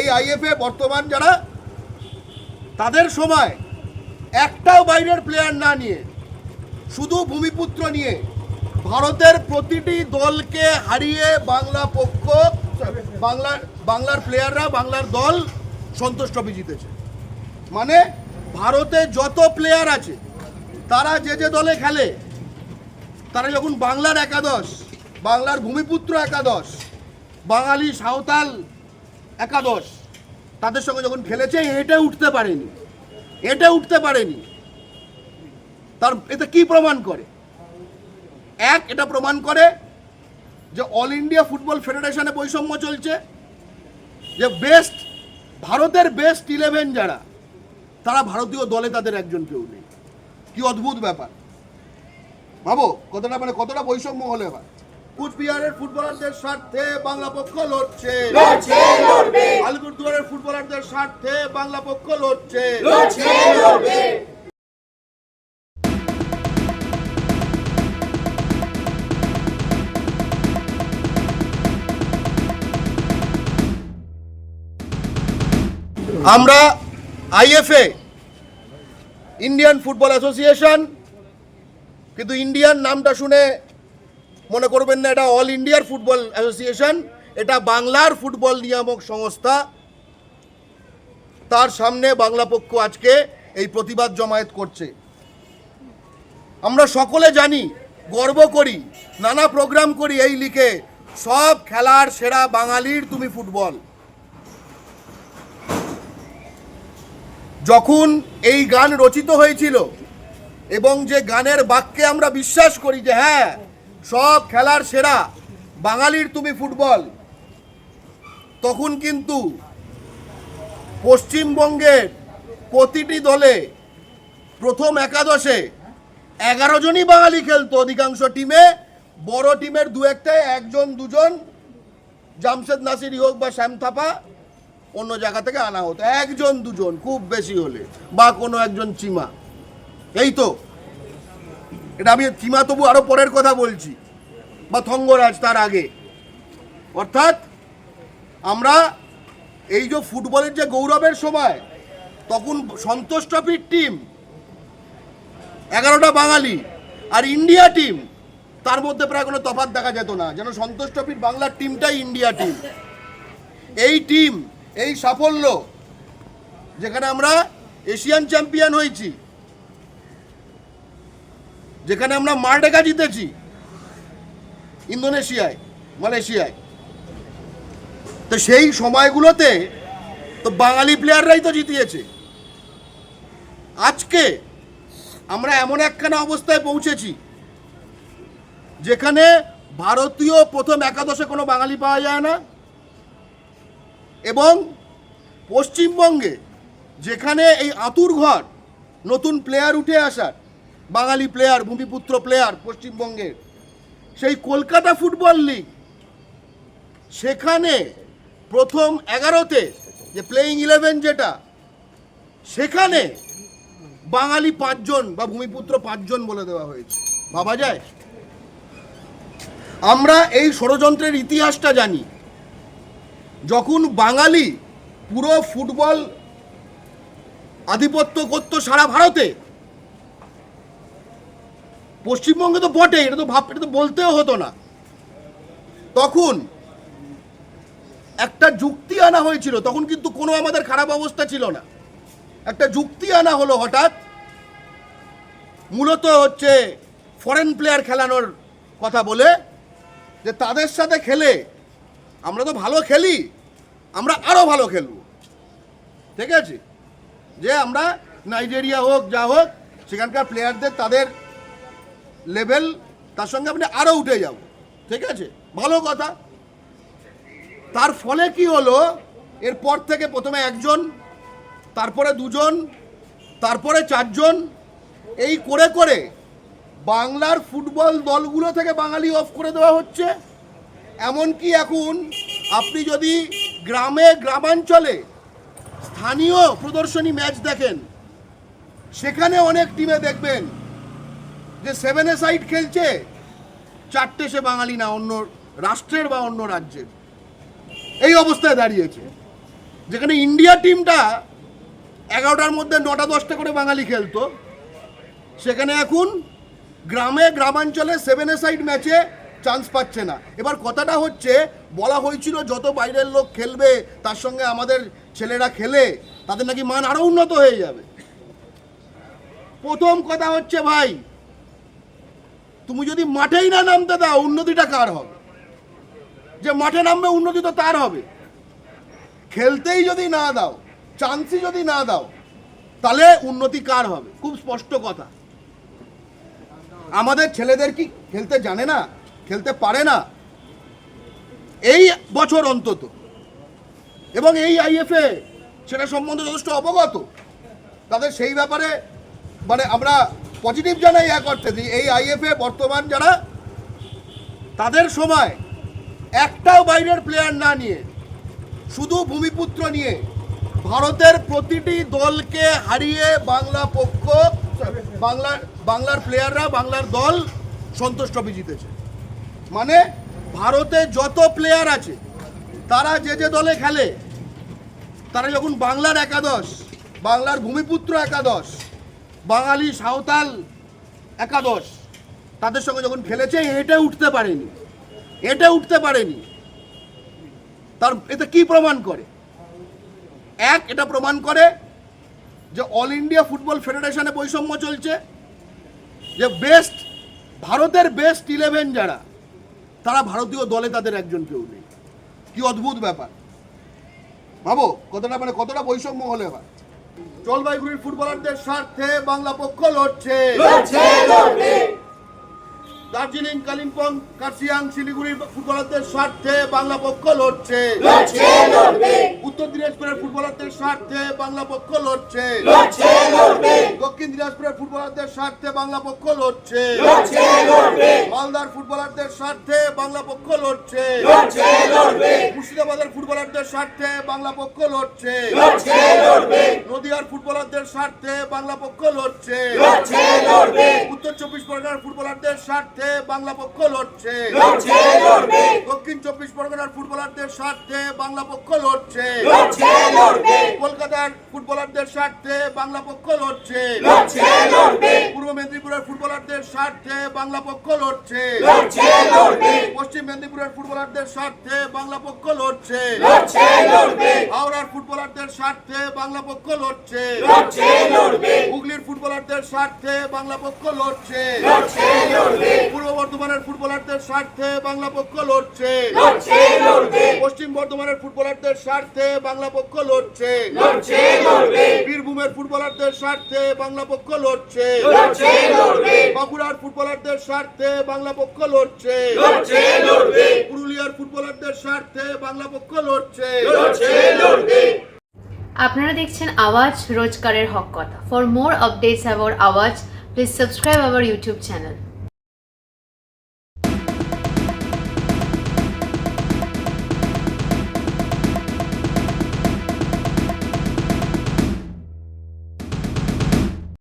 এই আইএফএ বর্তমান যারা, তাদের সময় একটাও বাইরের প্লেয়ার না নিয়ে, শুধু ভূমিপুত্র নিয়ে ভারতের প্রতিটি দলকে হারিয়ে বাংলা পক্ষ বাংলার বাংলার প্লেয়াররা বাংলার দল সন্তোষ ট্রফি জিতেছে। মানে ভারতে যত প্লেয়ার আছে, তারা যে যে দলে খেলে, তারা যখন বাংলার একাদশ, বাংলার ভূমিপুত্র একাদশ, বাঙালি সাঁওতাল একাদশ। তাদের সঙ্গে যখন খেলেছে, এটা উঠতে পারেনি। এটা উঠতে পারেনি। তার এটা কি প্রমাণ করে? এক, এটা প্রমাণ করে যে অল ইন্ডিয়া ফুটবল ফেডারেশনে বৈষম্য চলছে, যে বেস্ট ভারতের বেস্ট ইলেভেন যারা, তারা ভারতীয় দলে তাদের একজন কেউ নেই। কি অদ্ভুত ব্যাপার। ভাবো কতটা মানে কতটা বৈষম্য হলে এবার? কুচবিহারের ফুটবলারদের স্বার্থে বাংলা পক্ষ লড়ছে। আলিপুরদুয়ারের ফুটবলারদের স্বার্থে বাংলা পক্ষ লড়ছে। আমরা আইএফএ ইন্ডিয়ান ফুটবল অ্যাসোসিয়েশন কিন্তু ইন্ডিয়ান নামটা শুনে মনে করবেন না, এটা অল ইন্ডিয়ার ফুটবল অ্যাসোসিয়েশন এটা বাংলার ফুটবল নিয়ামক সংস্থা। তার সামনে বাংলা পক্ষ আজকে এই প্রতিবাদ জমায়েত করছে। আমরা সকলে জানি, গর্ব করি, নানা প্রোগ্রাম করি এই লিখে সব খেলার সেরা বাঙালির তুমি ফুটবল। যখন এই গান রচিত হয়েছিল, এবং যে গানের বাক্যে আমরা বিশ্বাস করি যে হ্যাঁ সব খেলার সেরা বাঙালির তুমি ফুটবল। তখন কিন্তু পশ্চিমবঙ্গের প্রতিটি দলে প্রথম একাদশে এগারো জনই বাঙালি খেলতো। অধিকাংশ টিমে, বড় টিমের দু একটায় একজন, দুজন, জামশেদ নাসিরি হোক বা শ্যাম থাপা, অন্য জায়গা থেকে আনা হতো। একজন, দুজন, খুব বেশি হলে, বা কোনো একজন চিমা। এই তো। এটা আমি চিমা তবু আরও পরের কথা বলছি, বা থঙ্গরাজ তার আগে। অর্থাৎ আমরা এই যে ফুটবলের যে গৌরবের সময়, তখন সন্তোষ ট্রফির টিম এগারোটা বাঙালি আর ইন্ডিয়া টিম তার মধ্যে প্রায় কোনো তফাত দেখা যেত না। যেন সন্তোষ ট্রফির বাংলার টিমটাই ইন্ডিয়া টিম এই টিম এই সাফল্য, যেখানে আমরা এশিয়ান চ্যাম্পিয়ন হয়েছি যেখানে আমরা মার্ডেকা জিতেছি, ইন্দোনেশিয়ায়, মালয়েশিয়ায়। তো সেই সময়গুলোতে তো বাঙালি প্লেয়াররাই তো জিতিয়েছে। আজকে আমরা এমন একখানা অবস্থায় পৌঁছেছি, যেখানে ভারতীয় প্রথম একাদশে কোনো বাঙালি পাওয়া যায় না, এবং পশ্চিমবঙ্গে যেখানে এই আতুর ঘর নতুন প্লেয়ার উঠে আসার বাঙালি প্লেয়ার ভূমিপুত্র প্লেয়ার পশ্চিমবঙ্গের সেই কলকাতা ফুটবল লিগ সেখানে প্রথম এগারোতে যে প্লেয়িং ইলেভেন যেটা, সেখানে বাঙালি পাঁচজন বা ভূমিপুত্র পাঁচজন বলে দেওয়া হয়েছে। ভাবা যায়? আমরা এই ষড়যন্ত্রের ইতিহাসটা জানি। যখন বাঙালি পুরো ফুটবল আধিপত্য করতো সারা ভারতে পশ্চিমবঙ্গে তো বটে এটা তো ভাব, এটা তো বলতেও হতো না। তখন একটা যুক্তি আনা হয়েছিল, তখন কিন্তু কোনো আমাদের খারাপ অবস্থা ছিল না। একটা যুক্তি আনা হলো হঠাৎ, মূলত হচ্ছে ফরেন প্লেয়ার খেলানোর কথা বলে, যে তাদের সাথে খেলে, আমরা তো ভালো খেলি, আমরা আরও ভালো খেলব। ঠিক আছে? যে আমরা নাইজেরিয়া হোক, যা হোক, সেখানকার প্লেয়ারদের তাদের লেভেল তার সঙ্গে আপনি আরও উঠে যাব ঠিক আছে? ভালো কথা। তার ফলে কি হলো? এরপর থেকে প্রথমে একজন, তারপরে দুজন, তারপরে চারজন, এই করে করে বাংলার ফুটবল দলগুলো থেকে বাঙালি অফ করে দেওয়া হচ্ছে। এমনকি এখন আপনি যদি গ্রামে, গ্রামাঞ্চলে স্থানীয় প্রদর্শনী ম্যাচ দেখেন, সেখানে অনেক টিমে দেখবেন যে সেভেন এ সাইড খেলছে, চারটে সে বাঙালি না, অন্য রাষ্ট্রের বা অন্য রাজ্যের। এই অবস্থায় দাঁড়িয়েছে। যেখানে ইন্ডিয়া টিমটা এগারোটার মধ্যে নটা দশটা করে বাঙালি খেলতো, সেখানে এখন গ্রামে, গ্রামাঞ্চলে সেভেন এ সাইড ম্যাচে চান্স পাচ্ছে না। এবার কথাটা হচ্ছে, বলা হয়েছিল যত বাইরের লোক খেলবে, তার সঙ্গে আমাদের ছেলেরা খেলে, তাদের নাকি মান আরও উন্নত হয়ে যাবে। প্রথম কথা হচ্ছে ভাই তুমি যদি মাঠেই না নামতে দাও, উন্নতিটা কার হবে? যে মাঠে নামবে, উন্নতি তো তার হবে। খেলতেই যদি না দাও, চান্সই যদি না দাও, তাহলে উন্নতি কার হবে? খুব স্পষ্ট কথা। আমাদের ছেলেদের কি খেলতে জানে না, খেলতে পারে না? এই বছর অন্তত। এবং এই আইএফএ, সেটা সম্বন্ধে যথেষ্ট অবগত। তাদের সেই ব্যাপারে মানে আমরা পজিটিভ জানাই এক অর্থে যে এই আইএফএ বর্তমান যারা, তাদের সময় একটাও বাইরের প্লেয়ার না নিয়ে, শুধু ভূমিপুত্র নিয়ে ভারতের প্রতিটি দলকে হারিয়ে বাংলা পক্ষ বাংলার বাংলার প্লেয়াররা বাংলার দল সন্তোষ ট্রফি জিতেছে। মানে ভারতে যত প্লেয়ার আছে, তারা যে যে দলে খেলে, তারা যখন বাংলার একাদশ, বাংলার ভূমিপুত্র একাদশ বাঙালি সাঁওতাল একাদশ তাদের সঙ্গে যখন খেলেছে হেঁটে উঠতে পারেনি হেঁটে উঠতে পারেনি। তার এতে কি প্রমাণ করে? এক, এটা প্রমাণ করে যে অল ইন্ডিয়া ফুটবল ফেডারেশনে বৈষম্য চলছে, যে বেস্ট ভারতের বেস্ট ইলেভেন যারা, তারা ভারতীয় দলে তাদের একজন কেউ নেই। কি অদ্ভুত ব্যাপার। ভাবো, কতটা মানে কতটা বৈষম্য হলে হয়? জলপাইগুড়ির ফুটবলারদের স্বার্থে বাংলা পক্ষ লড়ছে। দার্জিলিং কালিম্পং কার্শিয়াং শিলিগুড়ির ফুটবলারদের স্বার্থে বাংলা পক্ষ লড়ছে। উত্তর দিনাজপুরের ফুটবলারদের স্বার্থে বাংলা পক্ষ লড়ছে। দক্ষিণ দিনাজপুরের ফুটবলারদের স্বার্থে বাংলা পক্ষ লড়ছে। মালদার ফুটবলারদের স্বার্থে বাংলা পক্ষ লড়ছে। মুর্শিদাবাদের ফুটবলারদের স্বার্থে বাংলা পক্ষ লড়ছে। নদিয়ার ফুটবলারদের স্বার্থে বাংলা পক্ষ লড়ছে। উত্তর চব্বিশ পরগনার ফুটবলারদের স্বার্থে বাংলা পক্ষ লড়ছে। দক্ষিণ চব্বিশ পরগনার ফুটবলারদের স্বার্থে বাংলা পক্ষ লড়ছে। কলকাতার ফুটবলারদের স্বার্থে বাংলা পক্ষ লড়ছে। পূর্ব মেদিনীপুরের ফুটবলারদের স্বার্থে বাংলা পক্ষ লড়ছে। পশ্চিম মেদিনীপুরের ফুটবলারদের স্বার্থে বাংলা পক্ষ লড়ছে। হাওড়ার ফুটবলারদের স্বার্থে বাংলা পক্ষ লড়ছে। হুগলির ফুটবলারদের স্বার্থে বাংলা পক্ষ লড়ছে। পূর্ব বর্ধমানের ফুটবলারদের স্বার্থে বাংলা পক্ষ লড়ছে। পশ্চিম বর্ধমানের ফুটবলারদের স্বার্থে বাংলা পক্ষ লড়ছে। বীরভূমের ফুটবলারদের স্বার্থে বাংলা পক্ষ লড়ছে। বাঁকুড়ার ফুটবলারদের স্বার্থে বাংলা পক্ষ লড়ছে। পুরুলিয়ার ফুটবলারদের স্বার্থে বাংলা পক্ষ লড়ছে। আপনারা দেখছেন আওয়াজ রোজকারের হক কথা। For more updates about Awaaz please subscribe our YouTube channel